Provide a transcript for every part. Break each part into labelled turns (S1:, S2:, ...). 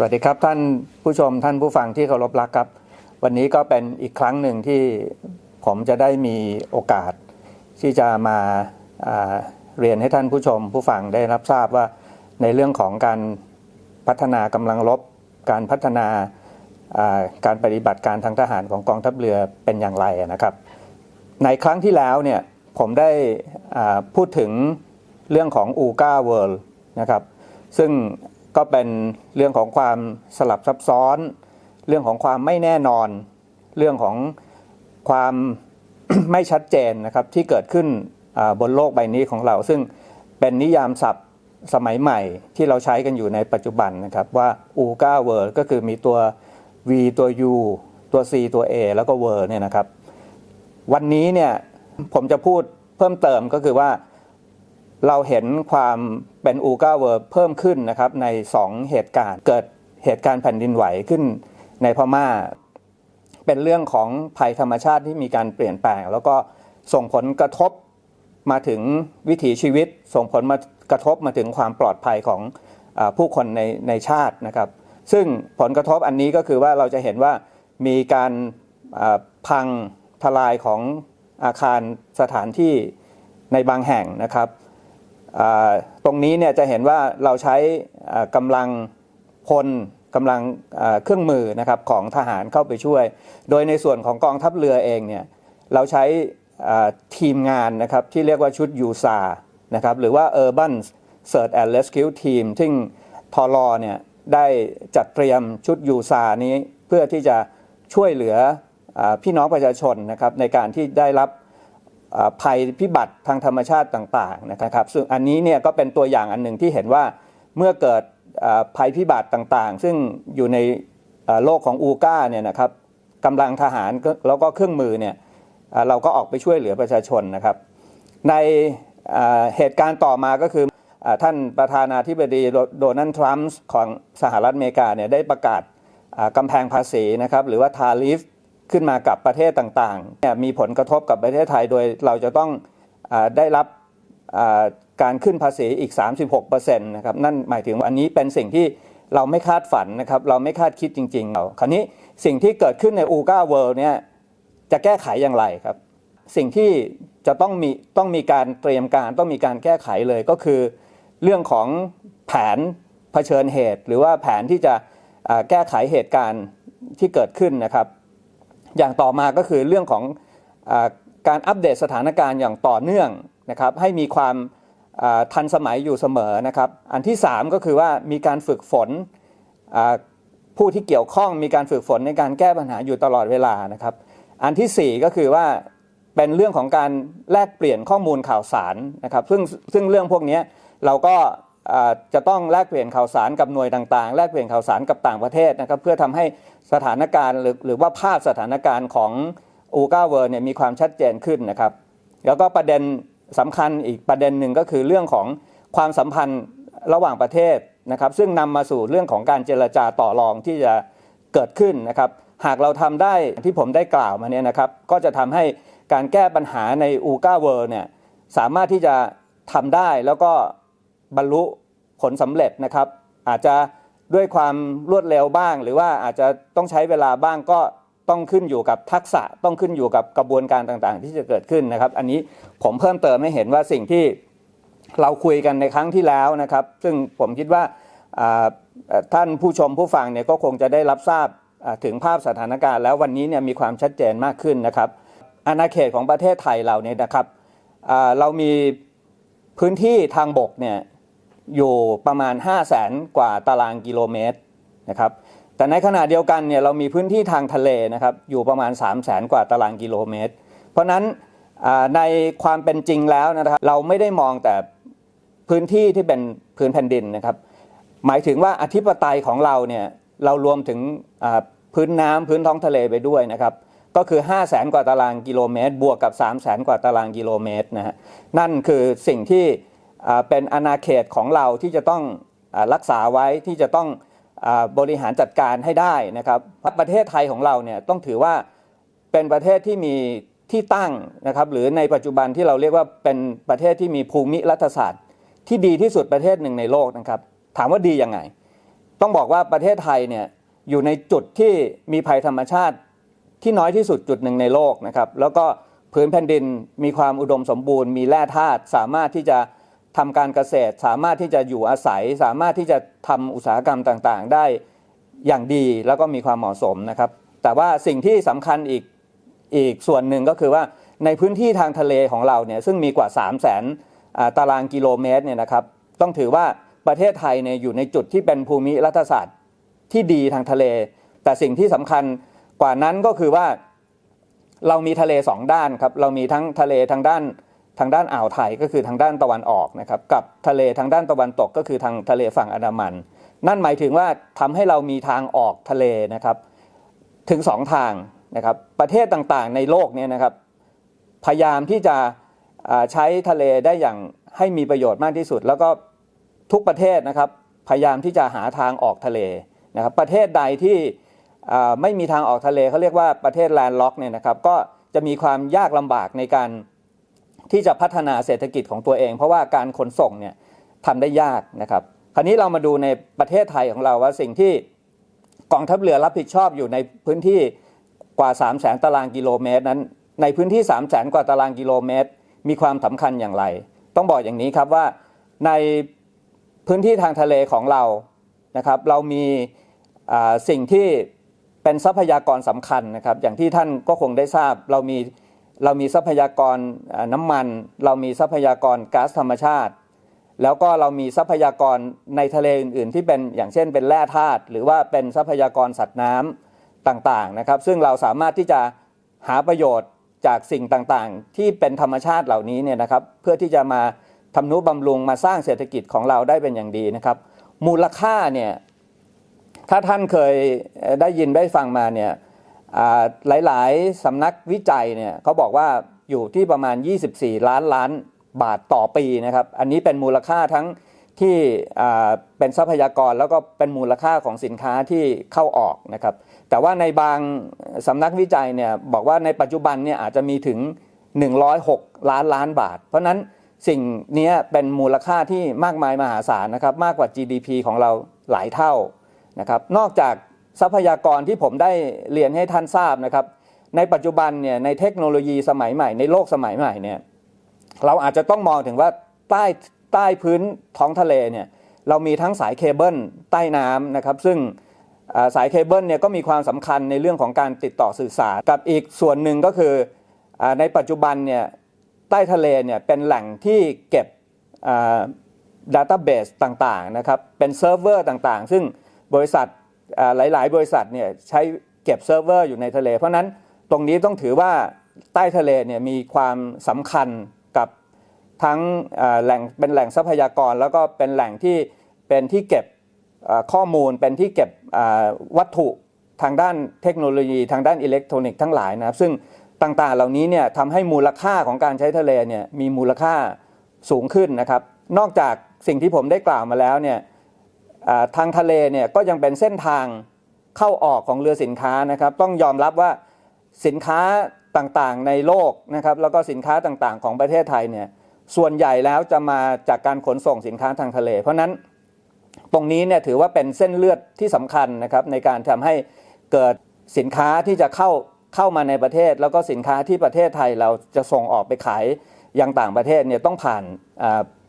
S1: สวัสดีครับท่านผู้ชมท่านผู้ฟังที่เคารพรักครับ วันนี้ก็เป็นอีกครั้งหนึ่งที่ผมจะได้มีโอกาส ที่จะมาาเรียนให้ท่านผู้ชม ผู้ฟังได้รับทราบว่าในเรื่องของการพัฒนากำลังรบการพัฒนาาการปฏิบัติการทางทหารของกองทัพเรือเป็นอย่างไรนะครับ ในครั้งที่แล้วเนี่ยผมได้พูดถึงเรื่องของอูกาเวิลด์นะครับซึ่ง ก็เป็นเรื่องของความสลับซับซ้อน เรื่องของความไม่แน่นอน เรื่องของความไม่ชัดเจนนะครับที่เกิดขึ้นบนโลกใบนี้ของเรา ซึ่งเป็นนิยามศัพท์สมัยใหม่ที่เราใช้กันอยู่ในปัจจุบันนะครับว่าอูกาเวิร์ก็คือมีตัว V ตัว U ตัว C ตัว A แล้วก็เวิร์เนี่ยนะครับ วันนี้เนี่ยผมจะพูดเพิ่มเติมก็คือว่า เราเห็นความเป็นอูกาเวิร์เพิ่มขึ้นนะครับใน 2 เหตุการณ์เกิดเหตุการณ์แผ่นดินไหวขึ้นในพม่า เป็นเรื่องของภัยธรรมชาติที่มีการเปลี่ยนแปลง แล้วก็ส่งผลกระทบมาถึงวิถีชีวิต ส่งผลมากระทบมาถึงความปลอดภัยของอผู้คนในในชาตินะครับ ซึ่งผลกระทบอันนี้ก็คือว่าเราจะเห็นว่ามีการพังทลายของอาคารสถานที่ในบางแห่งนะครับ ตรงนี้เนี่ยจะเห็นว่าเราใช้กำลังพลกำลังเครื่องมือนะครับของทหารเข้าไปช่วย โดยในส่วนของกองทัพเรือเองเนี่ยเราใช้ทีมงานนะครับที่เรียกว่าชุดยูซานะครับหรือว่า Urban Search and Rescue Team ซึ่งทอรอเนี่ยได้จัดเตรียมชุดยูซานี้เพื่อที่จะช่วยเหลืออพี่น้องประชาชนนะครับในการที่ได้รับ ภัยพิบัติทางธรรมชาติต่างๆนะครับ ซึ่งอันนี้เนี่ยก็เป็นตัวอย่างอันหนึ่งที่เห็นว่าเมื่อเกิดภัยพิบัติต่างๆ ซึ่งอยู่ในโลกของอูก้าเนี่ยนะครับกำลังทหารแล้วก็เครื่องมือเนี่ยเราก็ออกไปช่วยเหลือประชาชนนะครับ ในเหตุการณ์ต่อมาก็คืออท่านประธานาธิบดีโดนัลด์ทรัมป์ของสหรัฐอเมริกาเนี่ยได้ประกาศกำแพงภาษีนะครับหรือว่าทาริฟ ขึ้นมากับประเทศต่างๆเนี่ยมีผลกระทบกับประเทศไทยโดยเราจะต้องอได้รับการขึ้นภาษีอีก 36%นะครับนั่นหมายถึงว่าอันนี้เป็นสิ่งที่เราไม่คาดฝันนะครับเราไม่คาดคิดจริงๆเราคราวนี้สิ่งที่เกิดขึ้นในอูกาเวิลด์เนี่ยจะแก้ไขอย่างไรครับ สิ่งที่จะต้องมีต้องมีการเตรียมการต้องมีการแก้ไขเลยก็คือ เรื่องของแผนเผชิญเหตุ หรือว่าแผนที่จะแก้ไขเหตุการณ์ที่เกิดขึ้นนะครับ อย่างต่อมาก็คือเรื่องของอการอัปเดตสถานการณ์อย่างต่อเนื่องนะครับให้มีความทันสมัยอยู่เสมอนะครับอันที่ 3 ก็คือว่ามีการฝึกฝนผู้ที่เกี่ยวข้องมีการฝึกฝนในการแก้ปัญหาอยู่ตลอดเวลานะครับ อันทีสี่4 ก็คือว่าเป็นเรื่องของการแลกเปลี่ยนข้อมูลข่าวสารนะครับซึ่งซึ่งเรื่องพวกนี้เราก็ จะต้องแลกเปลี่ยนข่าวสารกับหน่วยต่างๆ แลกเปลี่ยนข่าวสารกับต่างประเทศนะครับเพื่อทำให้สถานการณ์หรือหรือว่าภาพสถานการณ์ของอูกาเวิร์เนี่ยมีความชัดเจนขึ้นนะครับ แล้วก็ประเด็นสำคัญอีกประเด็นหนึ่งก็คือเรื่องของความสัมพันธ์ระหว่างประเทศนะครับ ซึ่งนำมาสู่เรื่องของการเจรจาต่อรองที่จะเกิดขึ้นนะครับ หากเราทำได้ที่ผมได้กล่าวมาเนี่ยนะครับ ก็จะทำให้การแก้ปัญหาในอูกาเวิร์เนี่ยสามารถที่จะทำได้แล้วก็ บรรลุผลสำเร็จนะครับ อาจจะด้วยความรวดเร็วบ้าง หรือว่าอาจจะต้องใช้เวลาบ้างก็ต้องขึ้นอยู่กับทักษะต้องขึ้นอยู่กับกระบวนการต่างๆ ที่จะเกิดขึ้นนะครับ อันนี้ผมเพิ่มเติมให้เห็นว่าสิ่งที่เราคุยกันในครั้งที่แล้วนะครับ ซึ่งผมคิดว่าท่านผู้ชมผู้ฟังเนี่ยก็คงจะได้รับทราบถึงภาพสถานการณ์แล้ววันนี้เนี่ยมีความชัดเจนมากขึ้นนะครับอาณาเขตของประเทศไทยเราเนี่ยนะครับเรามีพื้นที่ทางบกเนี่ย อยู่ประมาณ 5 0 0แสนกว่าตารางกิโลเมตรนะครับแต่ในขณะเดียวกันเนี่ยเรามีพื้นที่ทางทะเลนะครับอยู่ประมาณ 3 0 0แสนกว่าตารางกิโลเมตร เพราะนั้นในความเป็นจริงแล้วนะครับเราไม่ได้มองแต่พื้นที่ที่เป็นพื้นแผ่นดินนะครับ หมายถึงว่าอธิปไตยของเราเนี่ยเรารวมถึงพื้นน้ำพื้นท้องทะเลไปด้วยนะครับ ก็คือ 5 0 0แสนกว่าตารางกิโลเมตร บวกกับ 3 0 0แสนกว่าตารางกิโลเมตรนะฮะนั่นคือสิ่งที่ เป็นอาณาเขตของเราที่จะต้องรักษาไว้ที่จะต้องอบริหารจัดการให้ได้นะครับประเทศไทยของเราเนี่ยต้องถือว่าเป็นประเทศที่มีที่ตั้งนะครับหรือในปัจจุบันที่เราเรียกว่าเป็นประเทศที่มีภูมิรัฐศาสตร์ ที่ดีที่สุดประเทศหนึ่งในโลกนะครับ ถามว่าดียังไง ต้องบอกว่าประเทศไทยเนี่ยอยู่ในจุดที่มีภัยธรรมชาติที่น้อยที่สุดจุดหนึ่งในโลกนะครับ แล้วก็พื้นแผ่นดินมีความอุดมสมบูรณ์ มีแร่ธาตุสามารถที่จะ ทำการเกษตร สามารถที่จะอยู่อาศัย สามารถที่จะทำอุตสาหกรรมต่างๆ ได้อย่างดีแล้วก็มีความเหมาะสมนะครับ แต่ว่าสิ่งที่สำคัญอีกอีกส่วนหนึ่งก็คือว่าในพื้นที่ทางทะเลของเราเนี่ยซึ่งมีกว่า 3 0 0 0 0 0ตารางกิโลเมตรเนี่ยนะครับ ต้องถือว่าประเทศไทยเนี่ยอยู่ในจุดที่เป็นภูมิรัฐศาสตร์ที่ดีทางทะเล แต่สิ่งที่สำคัญกว่านั้นก็คือว่าเรามีทะเลสองด้านครับเรามีทั้งทะเลทางด้าน ทางด้านอ่าวไทยก็คือทางด้านตะวันออกนะครับกับทะเลทางด้านตะวันตกก็คือทางทะเลฝั่งอันดามัน นั่นหมายถึงว่าทำให้เรามีทางออกทะเลนะครับถึงสองทางนะครับประเทศต่างๆในโลกเนี่ยนะครับพยายามที่จะใช้ทะเลได้อย่างให้มีประโยชน์มากที่สุด แล้วก็ทุกประเทศนะครับพยายามที่จะหาทางออกทะเลนะครับประเทศใดที่ไม่มีทางออกทะเลเขาเรียกว่าประเทศแลนด์ล็อกเนี่ยนะครับก็จะมีความยากลำบากในการ ที่จะพัฒนาเศรษฐกิจของตัวเอง เพราะว่าการขนส่งเนี่ยทำได้ยากนะครับ คราวนี้เรามาดูในประเทศไทยของเราว่าสิ่งที่กองทัพเรือรับผิดชอบอยู่ในพื้นที่กว่า 3 0 0แสนตารางกิโลเมตรนั้น ในพื้นที่ 3 0 0แสนกว่าตารางกิโลเมตร มีความสำคัญอย่างไร ต้องบอกอย่างนี้ครับว่าในพื้นที่ทางทะเลของเรานะครับเรามีสิ่งที่เป็นทรัพยากรสำคัญนะครับ อย่างที่ท่านก็คงได้ทราบเรามี เรามีทรัพยากรน้ำมัน เรามีทรัพยากรก๊าซธรรมชาติ แล้วก็เรามีทรัพยากรในทะเลอื่น ๆ ที่เป็นอย่างเช่นเป็นแร่ธาตุหรือว่าเป็นทรัพยากรสัตว์น้ำต่างๆนะครับ ซึ่งเราสามารถที่จะหาประโยชน์จากสิ่งต่างๆ ที่เป็นธรรมชาติเหล่านี้เนี่ยนะครับ เพื่อที่จะมาทำนุบำรุงมาสร้างเศรษฐกิจของเราได้เป็นอย่างดีนะครับ มูลค่าเนี่ยถ้าท่านเคยได้ยินได้ฟังมาเนี่ย หลาย ๆ สำนักวิจัยเนี่ยเขาบอกว่าอยู่ที่ประมาณ 24 ล้านล้านบาทต่อปีนะครับ อันนี้เป็นมูลค่าทั้งที่เป็นทรัพยากรแล้วก็เป็นมูลค่าของสินค้าที่เข้าออกนะครับ แต่ว่าในบางสำนักวิจัยเนี่ยบอกว่าในปัจจุบันเนี่ยอาจจะมีถึง 106 ล้านล้านบาท เพราะนั้นสิ่งนี้เป็นมูลค่าที่มากมายมหาศาลนะครับ มากกว่า GDP ของเราหลายเท่านะครับ นอกจาก ทรัพยากรที่ผมได้เรียนให้ท่านทราบนะครับ ในปัจจุบันเนี่ยในเทคโนโลยีสมัยใหม่ ในโลกสมัยใหม่เนี่ยเราอาจจะต้องมองถึงว่าใต้ใต้พื้นท้องทะเลเนี่ยเรามีทั้งสายเคเบิลใต้น้ำนะครับ ซึ่งสายเคเบิลเนี่ยก็มีความสำคัญในเรื่องของการติดต่อสื่อสารกับอีกส่วนหนึ่งก็คือในปัจจุบันเนี่ยใต้ทะเลเนี่ยเป็นแหล่งที่เก็บดัตต้าเบสต่างๆนะครับเป็นเซิร์ฟเวอร์ต่างๆ ซึ่งบริษัท หลาย ๆ บริษัทเนี่ยใช้เก็บเซิร์ฟเวอร์อยู่ในทะเล เพราะนั้นตรงนี้ต้องถือว่าใต้ทะเลเนี่ยมีความสำคัญกับทั้งแหล่งเป็นแหล่งทรัพยากร แล้วก็เป็นแหล่งที่เป็นที่เก็บข้อมูลเป็นที่เก็บวัตถุทางด้านเทคโนโลยี ทางด้านอิเล็กทรอนิกส์ทั้งหลายนะครับ ซึ่งต่างๆ เหล่านี้เนี่ยทำให้มูลค่าของการใช้ทะเลเนี่ยมีมูลค่าสูงขึ้นนะครับ นอกจากสิ่งที่ผมได้กล่าวมาแล้วเนี่ย ทางทะเลเนี่ยก็ยังเป็นเส้นทางเข้าออกของเรือสินค้านะครับ ต้องยอมรับว่าสินค้าต่างๆในโลกนะครับแล้วก็สินค้าต่างๆของประเทศไทยเนี่ยส่วนใหญ่แล้วจะมาจากการขนส่งสินค้าทางทะเล เพราะนั้นตรงนี้เนี่ยถือว่าเป็นเส้นเลือดที่สำคัญนะครับในการทำให้เกิดสินค้าที่จะเข้าเข้ามาในประเทศ แล้วก็สินค้าที่ประเทศไทยเราจะส่งออกไปขายยังต่างประเทศเนี่ยต้องผ่าน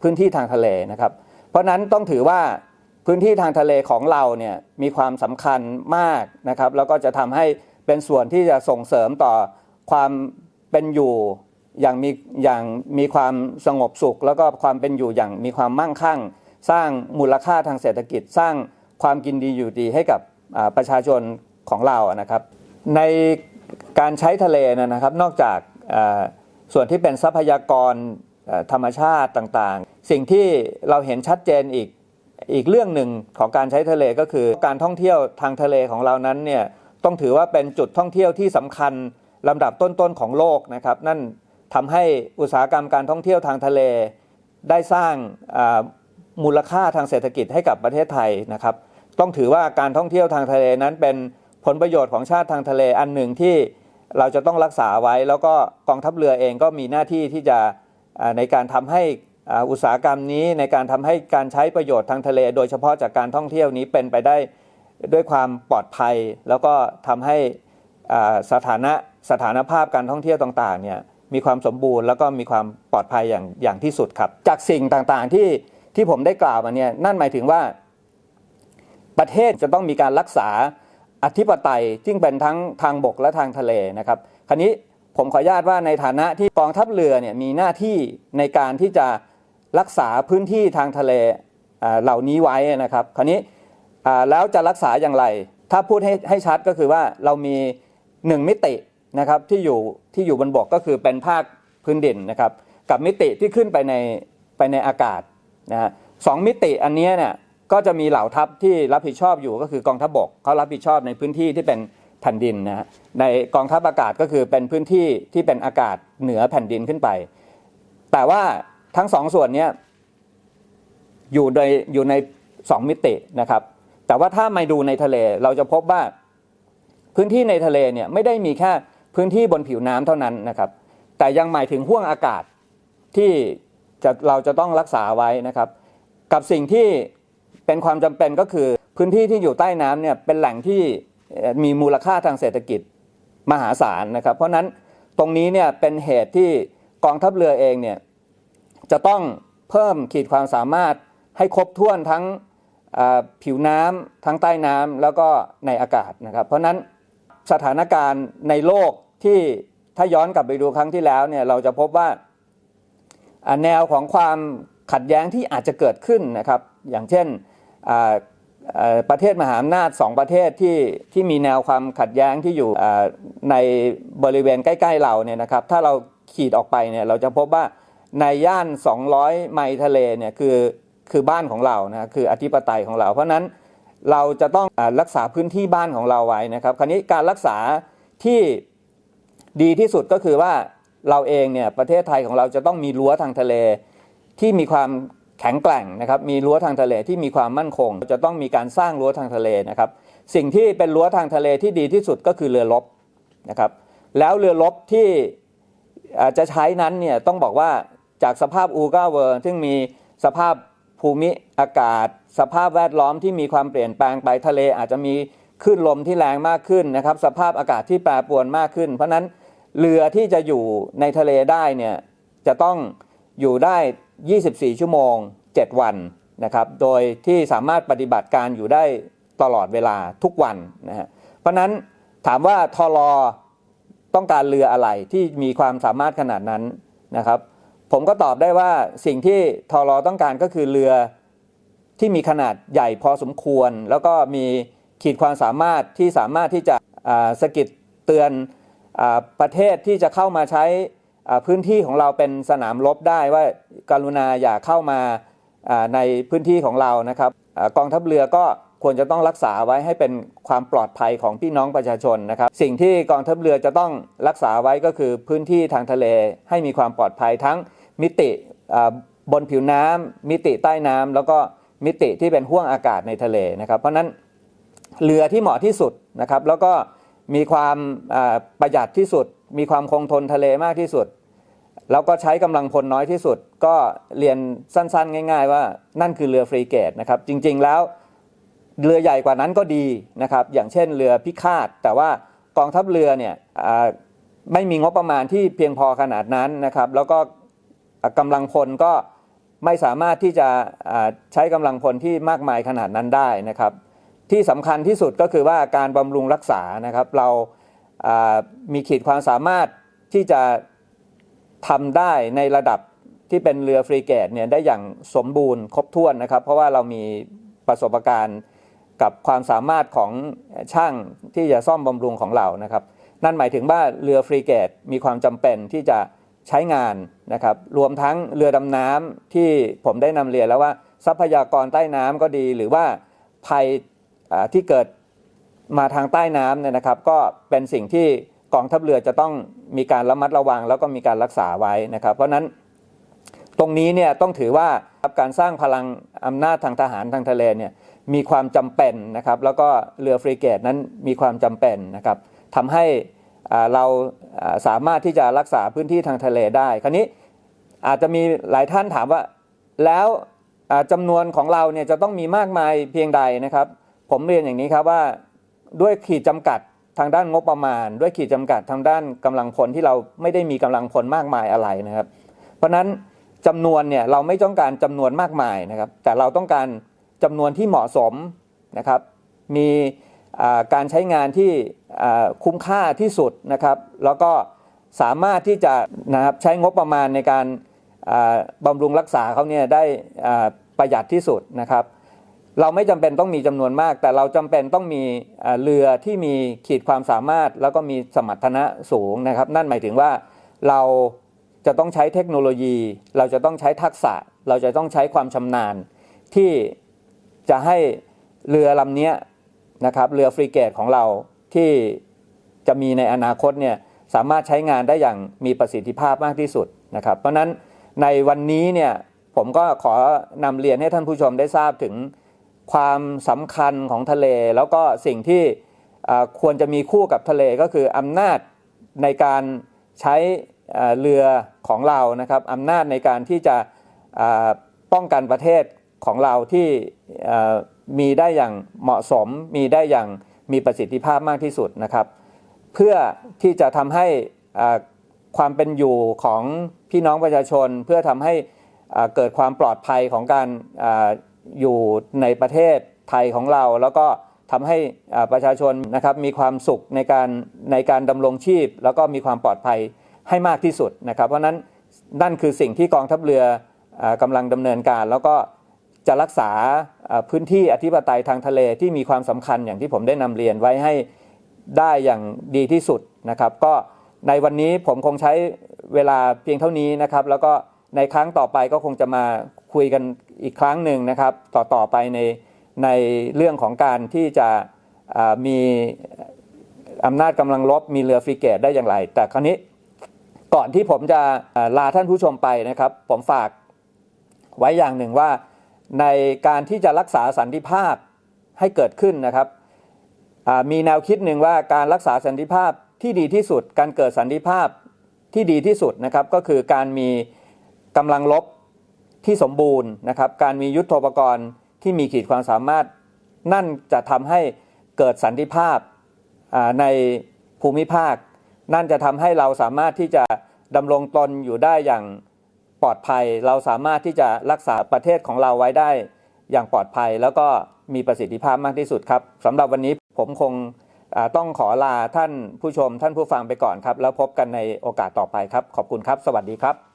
S1: พื้นที่ทางทะเลนะครับ เพราะนั้นต้องถือว่า พื้นที่ทางทะเลของเราเนี่ยมีความสำคัญมากนะครับแล้วก็จะทำให้เป็นส่วนที่จะส่งเสริมต่อความเป็นอยู่อย่างมีอย่างมีความสงบสุข แล้วก็ความเป็นอยู่อย่างมีความมั่งคั่ง สร้างมูลค่าทางเศรษฐกิจ สร้างความกินดีอยู่ดีให้กับประชาชนของเรานะครับ ในการใช้ทะเลนะครับ นอกจากส่วนที่เป็นทรัพยากรธรรมชาติต่างๆ สิ่งที่เราเห็นชัดเจนอีก อีกเรื่องหนึ่งของการใช้ทะเลก็คือ การท่องเที่ยวทางทะเลของเรานั้นเนี่ยต้องถือว่าเป็นจุดท่องเที่ยวที่สำคัญลำดับต้นๆของโลกนะครับ นั่นทำให้อุตสาหกรรมการท่องเที่ยวทางทะเล ได้สร้างมูลค่าทางเศรษฐกิจให้กับประเทศไทยนะครับ ต้องถือว่าการท่องเที่ยวทางทะเลนั้นเป็นผลประโยชน์ของชาติทางทะเลอันหนึ่งที่เราจะต้องรักษาไว้ แล้วก็กองทัพเรือเองก็มีหน้าที่ที่จะในการทำให้ อุตสาหกรรมนี้ในการทำให้การใช้ประโยชน์ทางทะเล โดยเฉพาะจากการท่องเที่ยวนี้เป็นไปได้ด้วยความปลอดภัย แล้วก็ทำให้สถานะสถานภาพการท่องเที่ยวต่างๆเนี่ยมีความสมบูรณ์แล้วก็มีความปลอดภัยอย่างอย่างที่สุดครับ จากสิ่งต่างๆที่ที่ผมได้กล่าวมาเนี่ยนั่นหมายถึงว่า ประเทศจะต้องมีการรักษาอธิปไตยซึ่งเป็นทั้งทางบกและทางทะเลนะครับคราวนี้ผมขออนุญาตว่าในฐานะที่กองทัพเรือเนี่ยมีหน้าที่ในการที่จะ รักษาพื้นที่ทางทะเลเหล่านี้ไว้นะครับ คราวนี้แล้วจะรักษาอย่างไร ถ้าพูดให้ให้ชัดก็คือว่าเรามีหนึ่งมิตินะครับที่อยู่ที่อยู่บนบกก็คือเป็นภาคพื้นดินนะครับ กับมิติที่ขึ้นไปในไปในอากาศนะฮะสองมิติอันเนี้ยเนี่ยก็จะมีเหล่าทัพที่รับผิดชอบอยู่ก็คือกองทัพบกเขารับผิดชอบในพื้นที่ที่เป็นแผ่นดินนะฮะในกองทัพอากาศก็คือเป็นพื้นที่ที่เป็นอากาศเหนือแผ่นดินขึ้นไป แต่ว่า ทั้งสองส่วนนี้อยู่ในอยู่ในสองมิตินะครับ แต่ว่าถ้ามาดูในทะเลเราจะพบว่าพื้นที่ในทะเลเนี่ยไม่ได้มีแค่พื้นที่บนผิวน้ำเท่านั้นนะครับ แต่ยังหมายถึงห่วงอากาศที่จะเราจะต้องรักษาไว้นะครับ กับสิ่งที่เป็นความจำเป็นก็คือพื้นที่ที่อยู่ใต้น้ำเนี่ยเป็นแหล่งที่มีมูลค่าทางเศรษฐกิจมหาศาลนะครับ เพราะนั้นตรงนี้เนี่ยเป็นเหตุที่กองทัพเรือเองเนี่ย จะต้องเพิ่มขีดความสามารถให้ครบถ้วนทั้งผิวน้ำทั้งใต้น้ำแล้วก็ในอากาศนะครับ เพราะฉะนั้นสถานการณ์ในโลกที่ถ้าย้อนกลับไปดูครั้งที่แล้วเนี่ยเราจะพบว่าแนวของความขัดแย้งที่อาจจะเกิดขึ้นนะครับ อย่างเช่นประเทศมหาอำนาจสองประเทศที่ที่มีแนวความขัดแย้งที่อยู่ในบริเวณใกล้ ๆ เราเนี่ยนะครับ ถ้าเราขีดออกไปเนี่ยเราจะพบว่า ในย่าน 200 ไมล์ทะเลเนี่ยคือคือบ้านของเรานะคืออธิปไตยของเรา เพราะนั้นเราจะต้องอรักษาพื้นที่บ้านของเราไว้นะครับ คราวนี้การรักษาที่ดีที่สุดก็คือว่าเราเองเนี่ยประเทศไทยของเราจะต้องมีรั้วทางทะเลที่มีความแข็งแกร่งนะครับมีรั้วทางทะเลที่มีความมั่นคง จะต้องมีการสร้างรั้วทางทะเลนะครับสิ่งที่เป็นรั้วทางทะเลที่ดีที่สุดก็คือเรือรบนะครับแล้วเรือรบที่อาจจะใช้นั้นเนี่ยต้องบอกว่า จากสภาพอูกาเวอร์ซึ่งมีสภาพภูมิอากาศ สภาพแวดล้อมที่มีความเปลี่ยนแปลงไปทะเลอาจจะมีคลื่นลมที่แรงมากขึ้นนะครับ สภาพอากาศที่แปรปรวนมากขึ้น เพราะนั้นเรือที่จะอยู่ในทะเลได้เนี่ยจะต้องอยู่ได้ 24 ชั่วโมง 7 วันนะครับ โดยที่สามารถปฏิบัติการอยู่ได้ตลอดเวลาทุกวันนะฮะเพราะฉะนั้นถามว่าทอรอต้องการเรืออะไรที่มีความสามารถขนาดนั้นนะครับ ผมก็ตอบได้ว่าสิ่งที่ทอรอต้องการก็คือเรือที่มีขนาดใหญ่พอสมควร แล้วก็มีขีดความสามารถที่สามารถที่จะสะกิดเตือนอประเทศที่จะเข้ามาใช้พื้นที่ของเราเป็นสนามรบได้ว่าการุณาอย่าเข้ามาในพื้นที่ของเรานะครับอกองทัพเรือก็ควรจะต้องรักษาไว้ให้เป็นความปลอดภัยของพี่น้องประชาชนนะครับ สิ่งที่กองทัพเรือจะต้องรักษาไว้ก็คือพื้นที่ทางทะเลให้มีความปลอดภัยทั้ง มิติบนผิวน้ำมิติใต้น้ำแล้วก็มิติที่เป็นห่วงอากาศในทะเลนะครับเพราะฉะนั้นเรือที่เหมาะที่สุดนะครับแล้วก็มีความประหยัดที่สุด มีความคงทนทะเลมากที่สุด แล้วก็ใช้กำลังพลน้อยที่สุด ก็เรียนสั้นๆ ง่าย ๆ ว่านั่นคือเรือฟรีเกตนะครับจริงๆแล้วเรือใหญ่กว่านั้นก็ดีนะครับอย่างเช่นเรือพิฆาต แต่ว่ากองทัพเรือเนี่ยไม่มีงบประมาณที่เพียงพอขนาดนั้นนะครับแล้วก็ กำลังพลก็ไม่สามารถที่จะใช้กำลังพลที่มากมายขนาดนั้นได้นะครับ ที่สำคัญที่สุดก็คือว่าการบำรุงรักษานะครับ เราอ่ามีขีดความสามารถที่จะทำได้ในระดับที่เป็นเรือฟรีเกตเนี่ยได้อย่างสมบูรณ์ครบถ้วนนะครับ เพราะว่าเรามีประสบการณ์กับความสามารถของช่างที่จะซ่อมบำรุงของเรานะครับ นั่นหมายถึงว่าเรือฟรีเกตมีความจำเป็นที่จะ ใช้งานนะครับรวมทั้งเรือดำน้ำที่ผมได้นำเรียนแล้วว่าทรัพยากรใต้น้ำก็ดี หรือว่าภัยที่เกิดมาทางใต้น้ำเนี่ยนะครับ ก็เป็นสิ่งที่กองทัพเรือจะต้องมีการระมัดระวัง แล้วก็มีการรักษาไว้นะครับ เพราะนั้นตรงนี้เนี่ยต้องถือว่าการสร้างพลังอำนาจทางทหารทางทะเลเนี่ยมีความจำเป็นนะครับ แล้วก็เรือฟรีเกตนั้นมีความจำเป็นนะครับทำให้ เราสามารถที่จะรักษาพื้นที่ทางทะเลได้ คราวนี้อาจจะมีหลายท่านถามว่า แล้วอ่าจำนวนของเราเนี่ยจะต้องมีมากมายเพียงใดนะครับ ผมเรียนอย่างนี้ครับว่าด้วยขีดจำกัดทางด้านงบประมาณ ด้วยขีดจำกัดทางด้านกำลังพลที่เราไม่ได้มีกำลังพลมากมายอะไรนะครับ เพราะฉะนั้นจำนวนเนี่ยเราไม่ต้องการจำนวนมากมายนะครับ แต่เราต้องการจำนวนที่เหมาะสมนะครับ มี การใช้งานที่คุ้มค่าที่สุดนะครับ แล้วก็สามารถที่จะนะครับใช้งบประมาณในการบำรุงรักษาเขาเนี่ยได้ประหยัดที่สุดนะครับ เราไม่จำเป็นต้องมีจำนวนมาก แต่เราจำเป็นต้องมีเรือที่มีขีดความสามารถ แล้วก็มีสมรรถนะสูงนะครับ นั่นหมายถึงว่าเราจะต้องใช้เทคโนโลยี เราจะต้องใช้ทักษะ เราจะต้องใช้ความชำนาญที่จะให้เรือลำนี้ นะครับเรือฟรีเกตของเราที่จะมีในอนาคตเนี่ยสามารถใช้งานได้อย่างมีประสิทธิภาพมากที่สุดนะครับ เพราะนั้นในวันนี้เนี่ยผมก็ขอนำเรียนให้ท่านผู้ชมได้ทราบถึงความสำคัญของทะเล แล้วก็สิ่งที่ควรจะมีคู่กับทะเลก็คืออำนาจในการใช้เรือของเรานะครับอำนาจในการที่จะป้องกันประเทศของเราที่ มีได้อย่างเหมาะสม มีได้อย่างมีประสิทธิภาพมากที่สุดนะครับ เพื่อที่จะทำให้ความเป็นอยู่ของพี่น้องประชาชน เพื่อทำให้เกิดความปลอดภัยของการออยู่ในประเทศไทยของเรา แล้วก็ทำให้ประชาชนนะครับมีความสุขในการในการดำรงชีพ แล้วก็มีความปลอดภัยให้มากที่สุดนะครับ เพราะฉะนั้นนั่นคือสิ่งที่กองทัพเรืออากำลังดำเนินการ แล้วก็จะรักษา พื้นที่อธิปไตยทางทะเลที่มีความสำคัญอย่างที่ผมได้นำเรียนไว้ให้ได้อย่างดีที่สุดนะครับก็ในวันนี้ผมคงใช้เวลาเพียงเท่านี้นะครับ แล้วก็ในครั้งต่อไปก็คงจะมาคุยกันอีกครั้งหนึ่งนะครับ ต่อต่อไปในในเรื่องของการที่จะมีอำนาจกำลังลบมีเรือฟริเกตได้อย่างไร แต่คราวนี้ก่อนที่ผมจะลาท่านผู้ชมไปนะครับ ผมฝากไว้อย่างหนึ่งว่า ในการที่จะรักษาสันติภาพให้เกิดขึ้นนะครับมีแนวคิดหนึ่งว่าการรักษาสันติภาพที่ดีที่สุด การเกิดสันติภาพที่ดีที่สุดนะครับก็คือการมีกำลังลบที่สมบูรณ์นะครับ การมียุทโธปกรณ์ที่มีขีดความสามารถ นั่นจะทำให้เกิดสันติภาพในภูมิภาค นั่นจะทำให้เราสามารถที่จะดำรงตนอยู่ได้อย่าง ปลอดภัย เราสามารถที่จะรักษาประเทศของเราไว้ได้อย่างปลอดภัย แล้วก็มีประสิทธิภาพมากที่สุดครับสำหรับวันนี้ผมคงต้องขอลาท่านผู้ชมท่านผู้ฟังไปก่อนครับ แล้วพบกันในโอกาสต่อไปครับ ขอบคุณครับ สวัสดีครับ